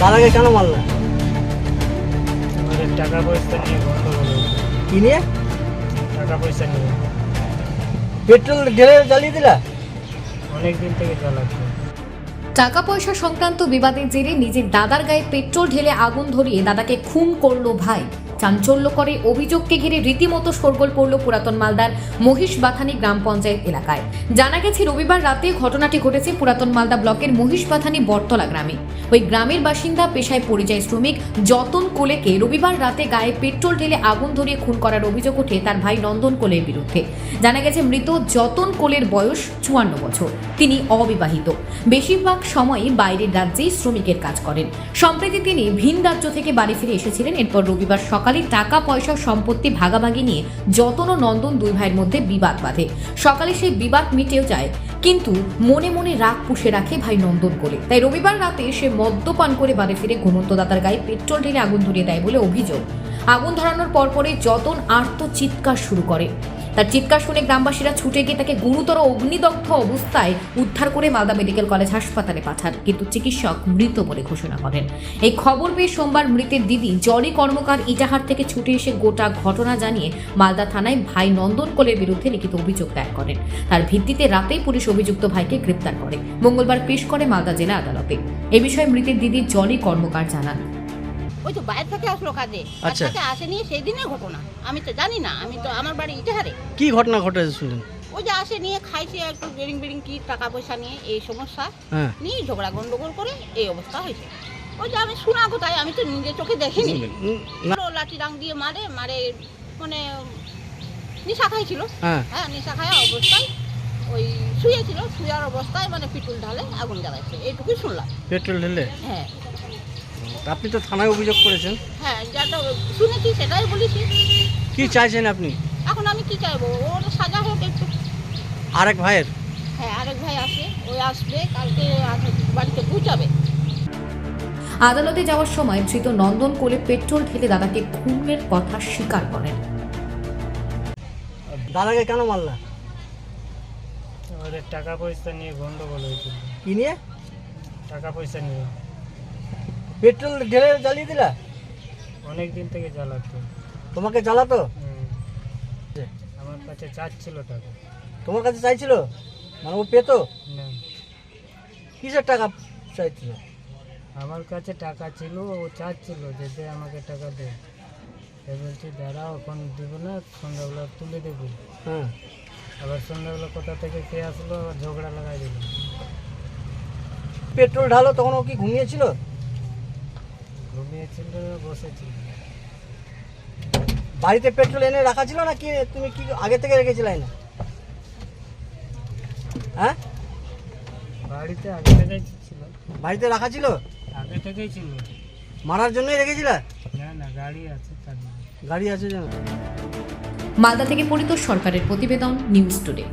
দাদাকে কেন মারল? আমাদের টাকা পয়সা নিয়ে গন্ডগোল কি নিয়ে? টাকা পয়সা নিয়ে। পেট্রোল ঢেলে জ্বালিয়ে দিলা? অনেক দিন থেকে জ্বালাচ্ছে। টাকা পয়সা সংক্রান্ত বিবাদের জেরে নিজের দাদার গায়ে পেট্রোল ঢেলে আগুন ধরিয়ে দাদাকে খুন করল ভাই। চাঞ্চল্য করে অভিযোগকে ঘিরে রীতিমতো শোরগোল পড়ল পুরাতন মালদার মহিষবাথানি গ্রাম পঞ্চায়েত এলাকায়। জানা গেছে, রবিবার রাতে ঘটনাটি ঘটেছে পুরাতন মালদা ব্লকের মহিষবাথানি বটতলা গ্রামে। ওই গ্রামের বাসিন্দা পেশায় পরিযায়ী শ্রমিক যতন কোলেকে রবিবার রাতে গায়ে পেট্রোল ঢেলে আগুন ধরিয়ে খুন করার অভিযোগ ওঠে তার ভাই নন্দন কোলের বিরুদ্ধে। জানা গেছে, মৃত যতন কোলের বয়স চুয়ান্ন বছর। তিনি অবিবাহিত। বেশিরভাগ সময়ই বাইরের রাজ্যেই শ্রমিকের কাজ করেন। সম্প্রতি তিনি ভিন রাজ্য থেকে বাড়ি ফিরে এসেছিলেন। এরপর রবিবার সকালে টাকা, পয়সা সম্পত্তি ভাগাভাগি নিয়ে যতন ও নন্দন দুই ভাইয়ের মধ্যে বিবাদ বাঁধে। সকালে সেই বিবাদ মিটেও যায়, কিন্তু মনে মনে রাগ পুষে রাখে ভাই নন্দন করে। তাই রবিবার রাতে সে মদ্যপান করে বাড়ি ফিরে ঘুমন্ত দাতার গায়ে পেট্রোল ঢেলে আগুন ধরিয়ে দেয় বলে অভিযোগ। আগুন ধরানোর পরপরে যতন আর্ত চিৎকার শুরু করে। তার চিৎকার শুনে গ্রামবাসীরা ছুটে গিয়ে তাকে গুরুতর অগ্নিদগ্ধ অবস্থায় উদ্ধার করে মালদা মেডিকেল কলেজ হাসপাতালে পাঠান, কিন্তু চিকিৎসক মৃত বলে ঘোষণা করেন। এই খবর পেয়ে সোমবার মৃতের দিদি জলি কর্মকার ইটাহার থেকে ছুটে এসে গোটা ঘটনা জানিয়ে মালদা থানায় ভাই নন্দন কোলের বিরুদ্ধে লিখিত অভিযোগ দায়ের করেন। তার ভিত্তিতে রাতেই পুলিশ অভিযুক্ত ভাইকে গ্রেপ্তার করে। মঙ্গলবার পেশ করে মালদা জেলা আদালতে। এ বিষয়ে মৃতের দিদি জলি কর্মকার জানান। ওই তো বাইরে থেকে আসলো কাজে। আচ্ছা। আচ্ছা আসেনি সেই দিনের ঘটনা। আমি তো জানি না আমি তো আমার বাড়ি ইটাহারে। কি ঘটনা ঘটেছে শুনলেন ওই যে আসে নিয়ে খাইছে একটু বেরিং বেরিং কি টাকা পয়সা নিয়ে এই সমস্যা। হ্যাঁ। নিয়ে ঝগড়া গন্ডগোল করে এই অবস্থা হয়েছে। ওই যে আমি শোনা কোথায় আমি তো নিজের চোখে দেখিনি। উম, না। ও লাঠি ডাং দিয়ে মারে মারে মানে নিশা খাইছিল। হ্যাঁ। হ্যাঁ নিশা খাওয়া অবস্থায় ওই শুয়েছিল শুয়ার অবস্থায় মানে পিটুল ঢালে আগুন জ্বালাইছে। এইটুকুই শুনলাম। পেট্রোল ঢেলে? হ্যাঁ। আপনি তো থানায় অভিযোগ করেছেন। হ্যাঁ যেটা শুনেছি সেটাই বলেছি। কি চাইছেন আপনি? এখন আমি কি চাইব? ওর সাজা হোক একটু। আরেক ভাইয়ের? হ্যাঁ আরেক ভাই আসে ওই আসবে কালকে বাড়িতে পৌঁছাবে। আদালতে যাওয়ার সময় ধৃত নন্দন কোলে পেট্রোল ঢেলে দাদাকে খুনের কথা স্বীকার করেন। দাদাকে কেন মারলা আমাদের টাকা পয়সা নিয়ে গন্ডগোল হয়েছিল। কি নিয়ে? টাকা পয়সা নিয়ে। পেট্রোল ঢেলে জ্বালিয়ে দিলা? অনেক দিন থেকে জ্বালাতো। তোমাকে জ্বালাতো। আমার কাছে চাচ্ছিল টাকা। তোমার কাছে চাইছিল? মানে ও পেতো? না। কিসের টাকা চাইছিল? আমার কাছে টাকা ছিল ও চাচ্ছিল যে দে আমাকে টাকা দে। এ বলছি দাঁড়াও এখন দিব না সন্ধ্যাবেলা তুলে দেবো। হ্যাঁ আবার সন্ধ্যাবেলা কোথা থেকে কে আসলো আবার ঝগড়া লাগাই দিল। পেট্রোল ঢালো তখন ও কি ঘুমিয়েছিল? ঘুমিয়েছিল বসেছিল। বাড়িতে পেট্রোল এনে রাখা ছিল না কি তুমি কি আগে থেকে রেখেছিলে না হ্যাঁ? বাড়িতে আগে থেকেই ছিল। বাড়িতে রাখা ছিল? আগে থেকেই ছিল। মারার জন্যই রেখেছিলে? না না গাড়ি আছে তার গাড়ি আছে জানো মালদা থেকে পরিতোষ সরকারের প্রতিবেদন নিউজ টুডে।